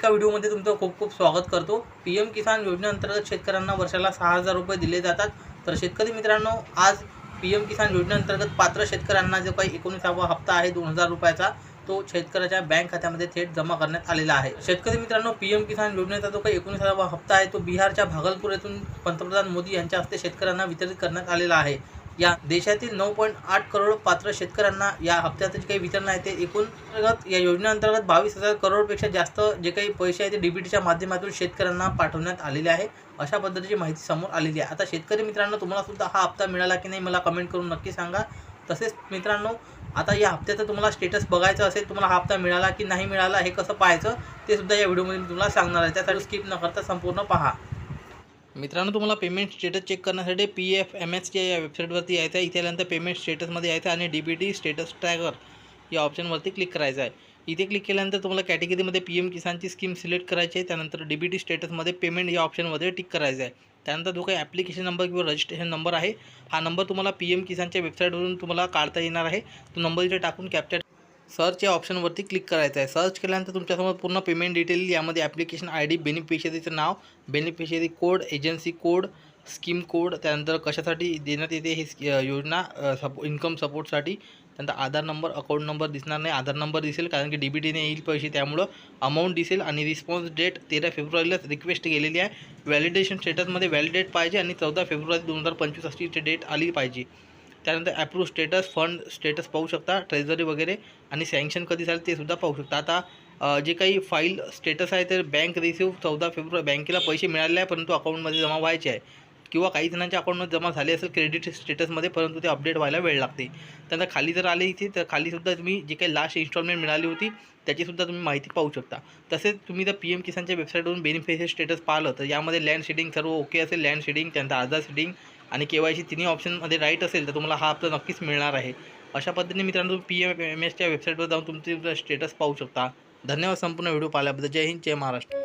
एका व्हिडिओमध्ये तुमचं खूप खूप स्वागत करतो. पी एम किसान योजनेअंतर्गत शेतकऱ्यांना वर्षाला सहा हजार रुपये दिले जातात. तर शेतकरी मित्रांनो आज पी एम किसान योजनेअंतर्गत पात्र शेतकऱ्यांना जो काही एकोणीसावा हप्ता आहे दोन हजार रुपयाचा तो शेतकऱ्याच्या बँक खात्यामध्ये थेट जमा करण्यात आलेला आहे. शेतकरी मित्रांनो पी एम किसान योजनेचा जो काही एकोणीसावा हप्ता आहे तो बिहारच्या भागलपूर येथून पंतप्रधान मोदी यांच्या हस्ते शेतकऱ्यांना वितरित करण्यात आलेला आहे. या देशातील नऊ पॉईंट आठ करोड पात्र शेतकऱ्यांना या हप्त्याचं जे काही वितरण आहे ते एकूण अंतर्गत या योजनेअंतर्गत बावीस हजार करोडपेक्षा जास्त जे काही पैसे आहे ते डीबीटीच्या माध्यमातून शेतकऱ्यांना पाठवण्यात आलेले आहे. अशा पद्धतीची माहिती समोर आलेली आहे. आता शेतकरी मित्रांनो तुम्हाला सुद्धा हा हप्ता मिळाला की नाही मला कमेंट करून नक्की सांगा. तसेच मित्रांनो आता या हप्त्याचं तुम्हाला स्टेटस बघायचं असेल तुम्हाला हा हप्ता मिळाला की नाही मिळाला हे कसं पाहायचं ते सुद्धा या व्हिडिओमध्ये मी तुम्हाला सांगणार आहे. त्यासाठी स्किप न करता संपूर्ण पहा. मित्रांनो तुम्हाला पेमेंट स्टेटस चेक करण्यासाठी पी एफ एम एसच्या या वेबसाईटवरती यायचं आहे. इथे आल्यानंतर पेमेंट स्टेटसमध्ये यायचं आणि D B T status tracker या ऑप्शनवरती क्लिक करायचं आहे. इथे क्लिक केल्यानंतर तुम्हाला कॅटेगरीमध्ये पी एम किसानची स्कीम सिलेक्ट करायची आहे. त्यानंतर डी बी टी स्टेटसमध्ये पेमेंट या ऑप्शनमध्ये टिक करायचं आहे. त्यानंतर जो काही ॲप्लिकेशन नंबर किंवा रजिस्ट्रेशन नंबर आहे हा नंबर तुम्हाला पी एम किसानच्या वेबसाईटवरून तुम्हाला काढता येणार आहे. तो नंबर इथे टाकून कॅप्चर सर्च या ऑप्शनवरती क्लिक करायचं आहे. सर्च केल्यानंतर तुमच्यासमोर पूर्ण पेमेंट डिटेल यामध्ये ॲप्लिकेशन आय डी बेनिफिशरीचं नाव beneficiary code agency code scheme code त्यानंतर कशासाठी देण्यात येते ही योजना सपो इन्कम सपोर्टसाठी त्यानंतर आधार नंबर अकाउंट नंबर दिसणार नाही. आधार नंबर दिसेल कारण की डी बी टीने येईल पैसे त्यामुळं अमाऊंट दिसेल आणि रिस्पॉन्स डेट तेरा फेब्रुवारीलाच रिक्वेस्ट केलेली आहे. व्हॅलिडेशन स्टेटसमध्ये व्हॅलिडेट पाहिजे आणि चौदा फेब्रुवारी दोन हजार पंचवीस अशी डेट आली पाहिजे. त्यानंतर ॲप्रूव्ह स्टेटस फंड स्टेटस पाहू शकता ट्रेझरी वगैरे आणि सँक्शन कधी झालं ते सुद्धा पाहू शकता. आता जे काही फाईल स्टेटस आहे ते बँक रिसिव्ह चौदा फेब्रुवारी बँकेला पैसे मिळाले आहे परंतु अकाउंटमध्ये जमा व्हायचे आहे. किंवा काही जणांच्या अकाउंटमध्ये जमा झाले असेल क्रेडिट स्टेटसमध्ये परंतु ते अपडेट व्हायला वेळ लागते. त्यानंतर खाली जर आले इथे तर खालीसुद्धा तुम्ही जे काही लास्ट इन्स्टॉलमेंट मिळाली होती त्याचीसुद्धा तुम्ही माहिती पाहू शकता. तसेच तुम्ही जर पी एम किसानच्या वेबसाईटवरून बेनिफिशियल स्टेटस पाहिलं तर यामध्ये लँड शेडिंग सर्व ओके असेल. लँड शेडिंग त्यानंतर आधार शेडिंग आणि के वाय सी तिन्ही ऑप्शनमध्ये राईट असेल तर तुम्हाला हा हप्ता नक्कीच मिळणार आहे. अशा पद्धतीने मित्रांनो तुम्ही पी एम एम एसच्या वेबसाईटवर जाऊन तुमचे स्टेटस पाहू शकता. धन्यवाद संपूर्ण व्हिडिओ पाहिल्याबद्दल. जय हिंद जय महाराष्ट्र.